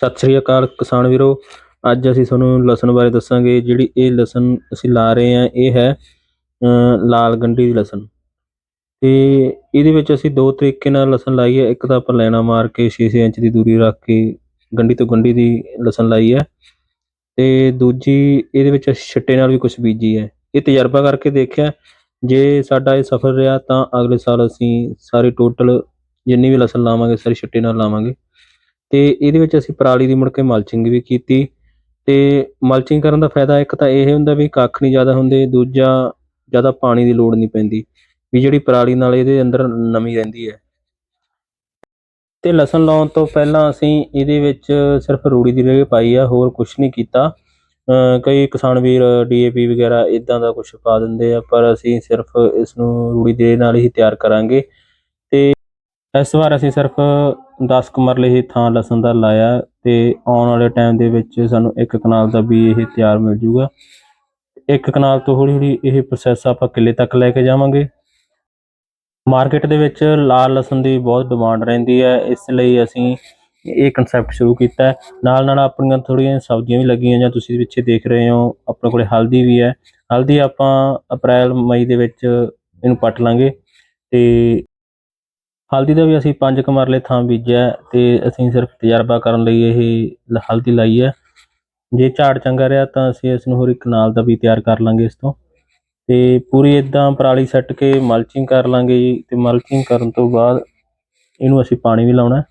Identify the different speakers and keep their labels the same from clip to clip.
Speaker 1: ਸਤਿ ਸ੍ਰੀ ਅਕਾਲ ਕਿਸਾਨ ਵੀਰੋ। ਅੱਜ ਅਸੀਂ ਤੁਹਾਨੂੰ ਲਸਣ ਬਾਰੇ ਦੱਸਾਂਗੇ, ਜਿਹੜੀ ਇਹ ਲਸਣ ਅਸੀਂ ਲਾ ਰਹੇ ਹਾਂ, ਇਹ ਹੈ ਲਾਲ ਗੰਢੀ ਦੀ ਲਸਣ। ਤੇ ਇਹਦੇ ਵਿੱਚ ਅਸੀਂ ਦੋ ਤਰੀਕੇ ਨਾਲ ਲਸਣ ਲਾਈ ਹੈ। ਇੱਕ ਤਾਂ ਆਪਾਂ ਲੈਣਾ ਮਾਰ ਕੇ 6-6 ਇੰਚ ਦੀ ਦੂਰੀ ਰੱਖ ਕੇ ਗੰਢੀ ਤੋਂ ਗੰਢੀ ਦੀ ਲਸਣ ਲਾਈ ਹੈ। ਤੇ ਦੂਜੀ, ਇਹਦੇ ਵਿੱਚ ਅਸੀਂ ਛਿੱਟੇ ਨਾਲ ਵੀ ਕੁਝ ਬੀਜੀ ਹੈ। ਇਹ ਤਜਰਬਾ ਕਰਕੇ ਦੇਖਿਆ, ਜੇ ਸਾਡਾ ਇਹ ਸਫਲ ਰਿਹਾ ਤਾਂ ਅਗਲੇ ਸਾਲ ਅਸੀਂ ਸਾਰੀ ਟੋਟਲ ਜਿੰਨੀ ਵੀ ਲਸਣ ਲਾਵਾਂਗੇ, ਸਾਰੀ ਛਿੱਟੇ ਨਾਲ ਲਾਵਾਂਗੇ। ਤੇ ਇਹਦੇ ਵਿੱਚ ਅਸੀਂ ਪਰਾਲੀ ਦੀ ਮੁੜ ਕੇ ਮਲਚਿੰਗ ਵੀ ਕੀਤੀ। ਤੇ ਮਲਚਿੰਗ ਕਰਨ ਦਾ ਫਾਇਦਾ ਇੱਕ ਤਾਂ ਇਹ ਹੁੰਦਾ ਵੀ ਕੱਖ ਨਹੀਂ ਜ਼ਿਆਦਾ ਹੁੰਦੇ, ਦੂਜਾ ਜ਼ਿਆਦਾ ਪਾਣੀ ਦੀ ਲੋੜ ਨਹੀਂ ਪੈਂਦੀ, ਵੀ ਜਿਹੜੀ ਪਰਾਲੀ ਨਾਲ ਇਹਦੇ ਅੰਦਰ ਨਮੀ ਰਹਿੰਦੀ ਹੈ। ਤੇ ਲਸਣ ਲਾਉਣ ਤੋਂ ਪਹਿਲਾਂ ਅਸੀਂ ਇਹਦੇ ਵਿੱਚ ਸਿਰਫ ਰੂੜੀ ਦੀ ਰੇਹ ਪਾਈ ਆ, ਹੋਰ ਕੁਝ ਨਹੀਂ ਕੀਤਾ। ਕਈ ਕਿਸਾਨ ਵੀਰ ਡੀਏਪੀ ਵਗੈਰਾ ਇਦਾਂ ਦਾ ਕੁਝ ਪਾ ਦਿੰਦੇ ਆ, ਪਰ ਅਸੀਂ ਸਿਰਫ ਇਸ ਨੂੰ ਰੂੜੀ ਦੇ ਨਾਲ ਹੀ ਤਿਆਰ ਕਰਾਂਗੇ। ਤੇ ਇਸ ਵਾਰ ਅਸੀਂ ਸਿਰਫ 10 ਕੁ ਮਰਲੇ ਇਹ ਥਾਂ ਲਸਣ ਦਾ ਲਾਇਆ ਤੇ ਆਉਣ ਵਾਲੇ ਟਾਈਮ ਦੇ ਵਿੱਚ ਸਾਨੂੰ ਇੱਕ ਕਨਾਲ ਦਾ ਵੀ ਇਹ ਤਿਆਰ ਮਿਲ ਜੂਗਾ। ਇੱਕ ਕਨਾਲ ਤੋਂ ਹੌਲੀ ਹੌਲੀ ਇਹ ਪ੍ਰੋਸੈਸ ਆਪਾਂ ਕਿੱਲੇ ਤੱਕ ਲੈ ਕੇ ਜਾਵਾਂਗੇ। ਮਾਰਕੀਟ ਦੇ ਵਿੱਚ ਲਾਲ ਲਸਣ ਦੀ ਬਹੁਤ ਡਿਮਾਂਡ ਰਹਿੰਦੀ ਹੈ, ਇਸ ਲਈ ਅਸੀਂ ਇਹ ਕਨਸੈਪਟ ਸ਼ੁਰੂ ਕੀਤਾ ਨਾਲ ਨਾਲ ਆਪਣੀਆਂ ਥੋੜ੍ਹੀਆਂ ਸਬਜ਼ੀਆਂ ਵੀ ਲੱਗੀਆਂ ਜਾਂ ਤੁਸੀਂ ਪਿੱਛੇ ਦੇਖ ਰਹੇ ਹੋ, ਆਪਣੇ ਕੋਲੇ ਹਲਦੀ ਵੀ ਹੈ। ਹਲਦੀ ਆਪਾਂ ਅਪ੍ਰੈਲ, ਮਈ ਦੇ ਵਿੱਚ ਇਹਨੂੰ ਪੱਟ ਲਾਂਗੇ ਤੇ ਹਲਦੀ ਦਾ ਵੀ ਅਸੀਂ ਪੰਜ ਕਮਰਲੇ ਥਾਂ ਬੀਜਿਆ ਹੈ ਤੇ ਅਸੀਂ ਸਿਰਫ ਤਜਰਬਾ ਕਰਨ ਲਈ ਇਹ ਲ- ਹਲਦੀ ਲਾਈ ਹੈ। ਜੇ ਝਾੜ ਚੰਗਾ ਰਿਹਾ ਤਾਂ ਅਸੀਂ ਇਸ ਨੂੰ ਹੋਰ ਇੱਕ ਨਾਲ ਦਾ ਵੀ ਤਿਆਰ ਕਰ ਲਾਂਗੇ ਇਸ ਤੋਂ। ਤੇ ਪੂਰੀ ਇਦਾਂ ਪਰਾਲੀ ਸੱਟ ਕੇ ਮਲਚਿੰਗ ਕਰ ਲਾਂਗੇ ਜੀ ਤੇ ਮਲਚਿੰਗ ਕਰਨ ਤੋਂ ਬਾਅਦ ਇਹਨੂੰ ਅਸੀਂ ਪਾਣੀ ਵੀ ਲਾਉਣਾ ਹੈ।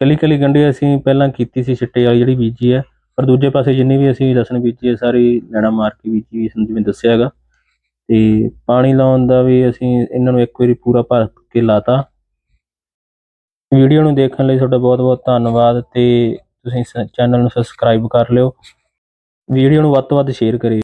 Speaker 1: ਕੱਲੀ ਕੱਲੀ ਗੰਢੀ ਅਸੀਂ ਪਹਿਲਾਂ ਕੀਤੀ ਸੀ ਛਿੱਟੇ ਵਾਲੀ ਜਿਹੜੀ ਬੀਜੀ ਹੈ, ਪਰ ਦੂਜੇ ਪਾਸੇ ਜਿੰਨੀ ਵੀ ਅਸੀਂ ਲਸਣ ਬੀਜੀ ਹੈ, ਸਾਰੀ ਲੈਣਾ ਮਾਰ ਕੇ ਬੀਜੀ ਵੀ ਨੂੰ ਜਿਵੇਂ ਦੱਸਿਆ ਹੈਗਾ। ਤੇ ਪਾਣੀ ਲਾਉਣ ਦਾ ਵੀ ਅਸੀਂ ਇਹਨਾਂ ਨੂੰ ਇੱਕ ਵਾਰੀ ਪੂਰਾ ਭਰ ਕੇ ਲਾਤਾ। ਵੀਡੀਓ ਨੂੰ ਦੇਖਣ ਲਈ ਤੁਹਾਡਾ ਬਹੁਤ ਬਹੁਤ ਧੰਨਵਾਦ ਤੇ ਤੁਸੀਂ ਚੈਨਲ ਨੂੰ ਸਬਸਕ੍ਰਾਈਬ ਕਰ ਲਿਓ। ਵੀਡੀਓ ਨੂੰ ਵੱਧ ਤੋਂ ਵੱਧ ਸ਼ੇਅਰ ਕਰਿਓ।